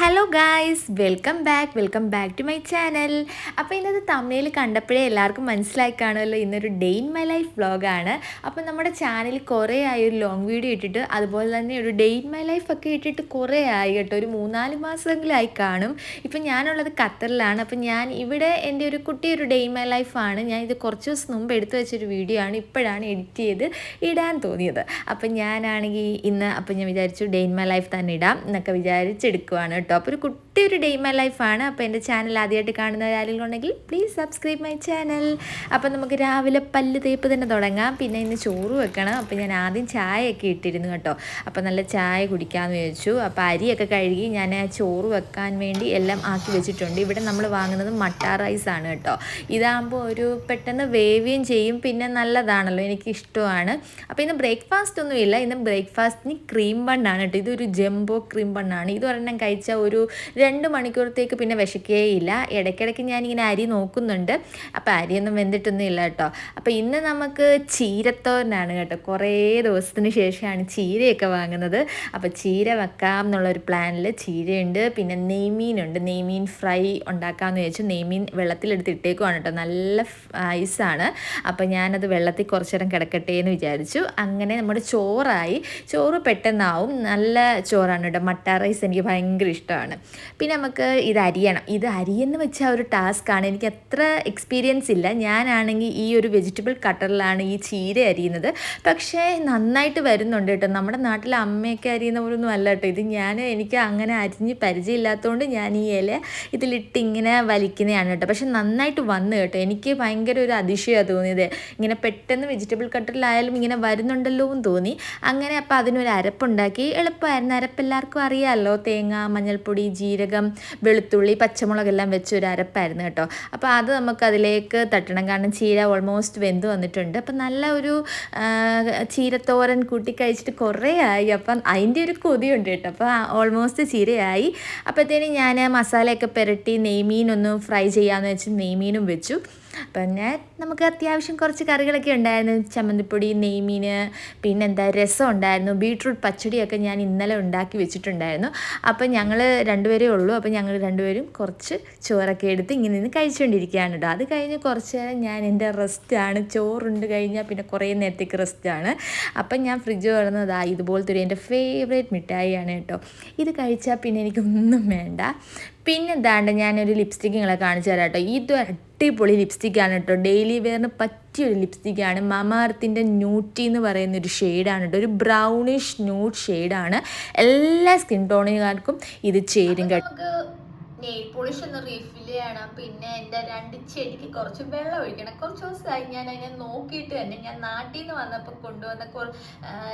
Hello guys welcome back welcome back to my channel അപ്പോൾ ഇന്നത്തെ തമിഴിൽ കണ്ടപ്പോഴേ എല്ലാവർക്കും മനസ്സിലായി കാണുമല്ലോ. ഇന്നൊരു ഡേ ഇൻ മൈ ലൈഫ് വ്ളോഗാണ് അപ്പോൾ നമ്മുടെ ചാനൽ കുറേ ആയി ഒരു ലോങ് വീഡിയോ ഇട്ടിട്ട് അതുപോലെ തന്നെ ഒരു ഡേ ഇൻ മൈ ലൈഫ് ഒക്കെ ഇട്ടിട്ട് കുറേ ആയി കേട്ടോ. ഒരു മൂന്നാൽ മാസമെങ്കിലായി കാണും. ഇപ്പം ഞാനുള്ളത് ഖത്തറിലാണ്. അപ്പം ഞാൻ ഇവിടെ എന്റെ ഒരു കുട്ടി ഒരു ഡേ ഇൻ മൈ ലൈഫാണ് ഞാൻ ഇത് കുറച്ച് ദിവസം മുമ്പ് എടുത്തു വെച്ചൊരു വീഡിയോ ആണ് ഇപ്പോഴാണ് എഡിറ്റ് ചെയ്ത് ഇടാൻ തോന്നിയത്. അപ്പം ഞാനാണെങ്കിൽ ഇന്ന് അപ്പം ഞാൻ വിചാരിച്ചു ഡേ ഇൻ മൈ ലൈഫ് തന്നെ ഇടാം എന്നൊക്കെ വിചാരിച്ചെടുക്കുവാണ് കേട്ടോ. അപ്പോൾ ഒരു കുട്ടി ഒരു ഡേ മൈ ലൈഫാണ് അപ്പോൾ എന്റെ ചാനൽ ആദ്യമായിട്ട് കാണുന്ന ആരെങ്കിലും ഉണ്ടെങ്കിൽ പ്ലീസ് സബ്സ്ക്രൈബ് മൈ ചാനൽ അപ്പം നമുക്ക് രാവിലെ പല്ല് തേപ്പ് തന്നെ തുടങ്ങാം. പിന്നെ ഇന്ന് ചോറ് വെക്കണം. അപ്പോൾ ഞാൻ ആദ്യം ചായയൊക്കെ ഇട്ടിരുന്നു കേട്ടോ. അപ്പോൾ നല്ല ചായ കുടിക്കാമെന്ന് വിചാരിച്ചു. അപ്പോൾ അരിയൊക്കെ കഴുകി ഞാൻ ചോറ് വെക്കാൻ വേണ്ടി എല്ലാം ആക്കി വെച്ചിട്ടുണ്ട്. ഇവിടെ നമ്മൾ വാങ്ങുന്നത് മട്ട റൈസ് ആണ് കേട്ടോ. ഇതാകുമ്പോൾ ഒരു പെട്ടെന്ന് വേവുകയും ചെയ്യും. പിന്നെ നല്ലതാണല്ലോ. എനിക്ക് ഇഷ്ടമാണ്. അപ്പോൾ ഇന്ന് ബ്രേക്ക്ഫാസ്റ്റ് ഒന്നുമില്ല. ഇന്ന് ബ്രേക്ക്ഫാസ്റ്റിന് ക്രീം ബണ്ണാണ് കേട്ടോ. ഇതൊരു ജംബോ ക്രീം ബണ്ണാണ് ഇത് ഒരെണ്ണം കഴിച്ചാൽ ഒരു രണ്ട് മണിക്കൂറത്തേക്ക് പിന്നെ വിശക്കുകയില്ല ഇടയ്ക്കിടയ്ക്ക് ഞാനിങ്ങനെ അരി നോക്കുന്നുണ്ട്. അപ്പോൾ അരിയൊന്നും വെന്തിട്ടൊന്നും ഇല്ല കേട്ടോ. അപ്പോൾ ഇന്ന് നമുക്ക് ചീരത്തോരനാണ് കേട്ടോ. കുറേ ദിവസത്തിന് ശേഷമാണ് ചീരയൊക്കെ വാങ്ങുന്നത്. അപ്പോൾ ചീര വെക്കാം എന്നുള്ളൊരു പ്ലാനിൽ ചീരയുണ്ട്. പിന്നെ നെയ്മീനുണ്ട്. നെയ്മീൻ ഫ്രൈ ഉണ്ടാക്കാമെന്ന് വെച്ചു നെയ്മീൻ വെള്ളത്തിലെടുത്ത് ഇട്ടേക്കുവാണ് കേട്ടോ. നല്ല ഐസാണ്. അപ്പോൾ ഞാനത് വെള്ളത്തിൽ കുറച്ചേരം കിടക്കട്ടെ എന്ന് വിചാരിച്ചു. അങ്ങനെ നമ്മുടെ ചോറായി. ചോറ് പെട്ടെന്നാവും. നല്ല ചോറാണ് കേട്ടോ. മട്ട റൈസ് എനിക്ക് ഭയങ്കര ഇഷ്ടമാണ്. പിന്നെ നമുക്ക് ഇത് അരിയണം. ഇത് അരിയെന്ന് വെച്ചാൽ ഒരു ടാസ്ക്കാണ് എനിക്ക് അത്ര എക്സ്പീരിയൻസ് ഇല്ല. ഞാനാണെങ്കിൽ ഈ ഒരു വെജിറ്റബിൾ കട്ടറിലാണ് ഈ ചീര അരിയുന്നത്. പക്ഷേ നന്നായിട്ട് വരുന്നുണ്ട് കേട്ടോ. നമ്മുടെ നാട്ടിൽ അമ്മയൊക്കെ അരിയുന്ന പോലൊന്നും അല്ല കേട്ടോ. ഇത് ഞാൻ എനിക്ക് അങ്ങനെ അരിഞ്ഞ് പരിചയമില്ലാത്തതുകൊണ്ട് ഞാൻ ഈ ഇല ഇതിലിട്ട് ഇങ്ങനെ വലിക്കുന്നതാണ് കേട്ടോ. പക്ഷെ നന്നായിട്ട് വന്നു കേട്ടോ. എനിക്ക് ഭയങ്കര ഒരു അതിശയമാണ് തോന്നിയത്. ഇങ്ങനെ പെട്ടെന്ന് വെജിറ്റബിൾ കട്ടറിലായാലും ഇങ്ങനെ വരുന്നുണ്ടല്ലോ എന്ന് തോന്നി. അങ്ങനെ അപ്പോൾ അതിനൊരു അരപ്പുണ്ടാക്കി. എളുപ്പമായിരുന്നു. അരപ്പ് എല്ലാവർക്കും അറിയാമല്ലോ. തേങ്ങ മഞ്ഞൾപ്പൊടി ജീരകം വെളുത്തുള്ളി പച്ചമുളകെല്ലാം വെച്ച് ഒരു അരപ്പായിരുന്നു കേട്ടോ. അപ്പോൾ അത് നമുക്ക് അതിലേക്ക് തട്ടണം. കാരണം ചീര ഓൾമോസ്റ്റ് വെന്ത് വന്നിട്ടുണ്ട്. അപ്പം നല്ല ഒരു ചീരത്തോരൻ കൂട്ടി കഴിച്ചിട്ട് കുറേ ആയി അപ്പം അതിന്റെ ഒരു കൊതിയുണ്ട് കേട്ടോ. അപ്പോൾ ഓൾമോസ്റ്റ് ചീരയായി. അപ്പോഴത്തേനും ഞാൻ മസാലയൊക്കെ പുരട്ടി നെയ്മീൻ ഒന്ന് ഫ്രൈ ചെയ്യാമെന്ന് വെച്ച് നെയ്മീനും വെച്ചു. പിന്നെ നമുക്ക് അത്യാവശ്യം കുറച്ച് കറികളൊക്കെ ഉണ്ടായിരുന്നു. ചമ്മന്തിപ്പൊടി നെയ്മീൻ പിന്നെന്താ രസം ഉണ്ടായിരുന്നു. ബീട്രൂട്ട് പച്ചടിയൊക്കെ ഞാൻ ഇന്നലെ ഉണ്ടാക്കി വെച്ചിട്ടുണ്ടായിരുന്നു. അപ്പം ഞങ്ങൾ രണ്ടുപേരേ ഉള്ളൂ. അപ്പം ഞങ്ങൾ രണ്ടുപേരും കുറച്ച് ചോറൊക്കെ എടുത്ത് ഇങ്ങനെ നിന്ന് കഴിച്ചുകൊണ്ടിരിക്കുകയാണ് കേട്ടോ അത് കഴിഞ്ഞ് കുറച്ച് നേരം ഞാൻ എന്റെ റെസ്റ്റാണ്. ചോറുണ്ട് കഴിഞ്ഞാൽ പിന്നെ കുറേ നേരത്തേക്ക് റെസ്റ്റാണ്. അപ്പം ഞാൻ ഫ്രിഡ്ജ് തുറന്നതാ ഇതുപോലത്തെ ഒരു എന്റെ ഫേവറേറ്റ് മിഠായിയാണ് കേട്ടോ ഇത് കഴിച്ചാൽ പിന്നെ എനിക്കൊന്നും വേണ്ട. പിന്നെ എന്താണ്ട് ഞാനൊരു ലിപ്സ്റ്റിക്ക് നിങ്ങളെ കാണിച്ചു തരാം കേട്ടോ ഇത് അടിപൊളി ലിപ്സ്റ്റിക്കാണ് കേട്ടോ ഡെയിലി വെയറിന് പറ്റിയൊരു ലിപ്സ്റ്റിക്കാണ് മമാർത്തിന്റെ ന്യൂട്ടി എന്ന് പറയുന്ന ഒരു ഷെയ്ഡാണ് കേട്ടോ ഒരു ബ്രൗണിഷ് ന്യൂട്ട് ഷെയ്ഡാണ് എല്ലാ സ്കിൻ ടോണുകാർക്കും ഇത് ചേരും കേട്ടോ. നെയിൽ പോളിഷ് ഒന്ന് റീഫിൽ ചെയ്യണം. പിന്നെ എന്റെ രണ്ട് ചെടിക്ക് കുറച്ച് വെള്ളം ഒഴിക്കണം. കുറച്ച് ദിവസമായി ഞാൻ അതിനെ നോക്കിയിട്ട് തന്നെ ഞാൻ നാട്ടിൽ നിന്ന് വന്നപ്പോൾ കൊണ്ടുവന്ന കുറ-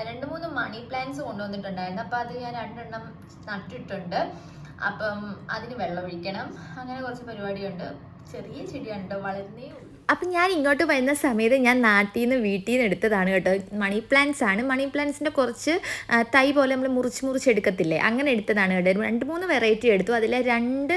രണ്ട് മൂന്ന് മണി പ്ലാന്റ്സ് കൊണ്ടുവന്നിട്ടുണ്ടായിരുന്നു. അപ്പോൾ അത് ഞാൻ രണ്ടെണ്ണം നട്ടിട്ടുണ്ട്. അപ്പം അതിന് വെള്ളം ഒഴിക്കണം. അങ്ങനെ കുറച്ച് പരിപാടിയുണ്ട്. ചെറിയ ചെടിയാണ് കേട്ടോ വളരുന്നേ ഉള്ളൂ. അപ്പം ഞാൻ ഇങ്ങോട്ട് വരുന്ന സമയത്ത് ഞാൻ നാട്ടിൽ നിന്ന് വീട്ടിൽ നിന്ന് എടുത്തതാണ് കേട്ടോ. മണി പ്ലാന്റ്സ് ആണ്. മണി പ്ലാന്റ്സിന്റെ കുറച്ച് തൈ പോലെ നമ്മൾ മുറിച്ച് മുറിച്ച് എടുക്കത്തില്ലേ? അങ്ങനെ എടുത്തതാണ് കേട്ടോ. രണ്ട് മൂന്ന് വെറൈറ്റി എടുത്തു. അതിലെ രണ്ട്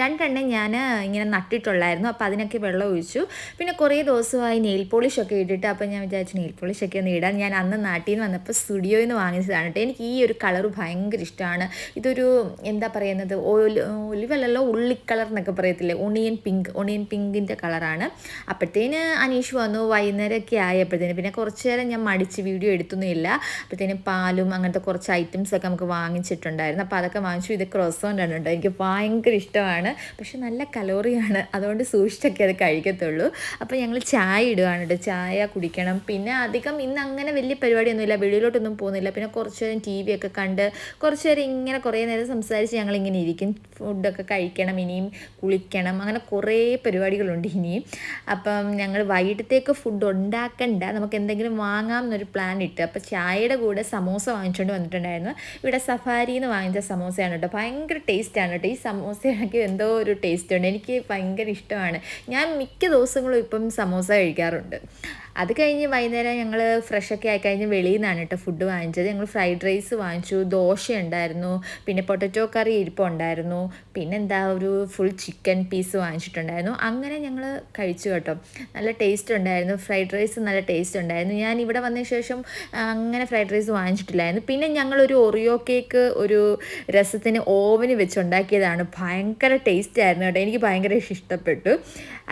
രണ്ടെണ്ണം ഞാൻ ഇങ്ങനെ നട്ടിട്ടുള്ളായിരുന്നു. അപ്പോൾ അതിനൊക്കെ വെള്ളം ഒഴിച്ചു. പിന്നെ കുറേ ദിവസമായി നെയിൽ പോളിഷ് ഒക്കെ ഇട്ടിട്ട് അപ്പോൾ ഞാൻ വിചാരിച്ചു നെയിൽ പോളിഷ് ഒക്കെ ഒന്ന് ഇടാൻ. ഞാൻ അന്ന് നാട്ടിൽ നിന്ന് വന്നപ്പോൾ സ്റ്റുഡിയോയിൽ നിന്ന് വാങ്ങിച്ചതാണ് കേട്ടോ. എനിക്ക് ഈ ഒരു കളർ ഭയങ്കര ഇഷ്ടമാണ് ഇതൊരു എന്താ പറയുന്നത് ഒലി ഒലിവല്ലല്ലോ ഉള്ളി കളർ എന്നൊക്കെ പറയത്തില്ലേ? ഒണിയൻ പിങ്ക് ഒണിയൻ പിങ്കിന്റെ കളറാണ് അപ്പോഴത്തേന് അനീഷ് വന്നു വൈകുന്നേരമൊക്കെ ആയപ്പോഴത്തേന് പിന്നെ കുറച്ച് നേരം ഞാൻ മടിച്ച് വീഡിയോ എടുത്തൊന്നുമില്ല അപ്പോഴത്തേന് പാലും അങ്ങനത്തെ കുറച്ച് ഐറ്റംസ് ഒക്കെ നമുക്ക് വാങ്ങിച്ചിട്ടുണ്ടായിരുന്നു. അപ്പോൾ അതൊക്കെ വാങ്ങിച്ചു. ഇത് ക്രോസ് ആണ് കേട്ടോ. എനിക്ക് ഭയങ്കര ഇഷ്ടമാണ്. പക്ഷെ നല്ല കലോറിയാണ് അതുകൊണ്ട് സൂക്ഷിച്ചൊക്കെ അത് കഴിക്കത്തുള്ളൂ. അപ്പോൾ ഞങ്ങൾ ചായ ഇടുകയാണ് കേട്ടോ. ചായ കുടിക്കണം. പിന്നെ അധികം ഇന്ന് അങ്ങനെ വലിയ പരിപാടിയൊന്നുമില്ല. വെളിയിലോട്ടൊന്നും പോകുന്നില്ല. പിന്നെ കുറച്ച് നേരം ടി വി ഒക്കെ കണ്ട് കുറച്ച് നേരം ഇങ്ങനെ കുറേ നേരം സംസാരിച്ച് ഞങ്ങളിങ്ങനെ ഇരിക്കും. ഫുഡൊക്കെ കഴിക്കണം. ഇനിയും കുളിക്കണം. അങ്ങനെ കുറേ പരിപാടികളുണ്ട് ഇനിയും. അപ്പം ഞങ്ങൾ വൈകിട്ടത്തേക്ക് ഫുഡ് ഉണ്ടാക്കണ്ട. നമുക്ക് എന്തെങ്കിലും വാങ്ങാം എന്നൊരു പ്ലാൻ ഇട്ട്. അപ്പോൾ ചായയുടെ കൂടെ സമോസ വാങ്ങിച്ചുകൊണ്ട് വന്നിട്ടുണ്ടായിരുന്നു. ഇവിടെ സഫാരിയിൽ നിന്ന് വാങ്ങിച്ച സമോസയാണ് കേട്ടോ ഭയങ്കര ടേസ്റ്റാണ് കേട്ടോ ഈ സമോസയാണെങ്കിൽ എന്തോ ഒരു ടേസ്റ്റ് ഉണ്ട്. എനിക്ക് ഭയങ്കര ഇഷ്ടമാണ്. ഞാൻ മിക്ക ദിവസങ്ങളും ഇപ്പം സമോസ കഴിക്കാറുണ്ട്. അത് കഴിഞ്ഞ് വൈകുന്നേരം ഞങ്ങൾ ഫ്രഷൊക്കെ ആയി കഴിഞ്ഞ് വെളിയിൽ നിന്നാണ് കേട്ടോ ഫുഡ് വാങ്ങിച്ചത്. ഞങ്ങൾ ഫ്രൈഡ് റൈസ് വാങ്ങിച്ചു ദോശ ഉണ്ടായിരുന്നു പിന്നെ പൊട്ടറ്റോ കറി ഇരിപ്പുണ്ടായിരുന്നു പിന്നെന്താ ഒരു ഫുൾ ചിക്കൻ പീസ് വാങ്ങിച്ചിട്ടുണ്ടായിരുന്നു. അങ്ങനെ ഞങ്ങൾ കഴിച്ചു കേട്ടോ. നല്ല ടേസ്റ്റ് ഉണ്ടായിരുന്നു ഫ്രൈഡ് റൈസ് നല്ല ടേസ്റ്റ് ഉണ്ടായിരുന്നു. ഞാൻ ഇവിടെ വന്നതിന് ശേഷം അങ്ങനെ ഫ്രൈഡ് റൈസ് വാങ്ങിച്ചിട്ടില്ലായിരുന്നു. പിന്നെ ഞങ്ങളൊരു ഒറിയോ കേക്ക് ഒരു രസത്തിന് ഓവന് വെച്ചുണ്ടാക്കിയതാണ്. ഭയങ്കര ടേസ്റ്റ് ആയിരുന്നു കേട്ടോ. എനിക്ക് ഭയങ്കര ഇഷ്ടപ്പെട്ടു.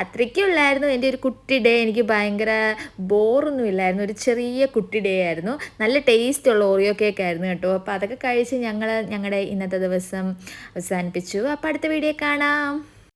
അത്രയ്ക്കുള്ളായിരുന്നു എന്റെ ഒരു കുട്ടി ഡേ എനിക്ക് ഭയങ്കര ബോറൊന്നും ഇല്ലായിരുന്നു ഒരു ചെറിയ കുട്ടി ഡേ ആയിരുന്നു. നല്ല ടേസ്റ്റ് ഉള്ള ഓറിയോ കേക്ക് ആയിരുന്നു കേട്ടോ. അപ്പോൾ അതൊക്കെ കഴിച്ച് ഞങ്ങൾ ഞങ്ങളുടെ ഇന്നത്തെ ദിവസം അവസാനിപ്പിച്ചു. അപ്പോൾ അടുത്ത വീഡിയോ കാണാം.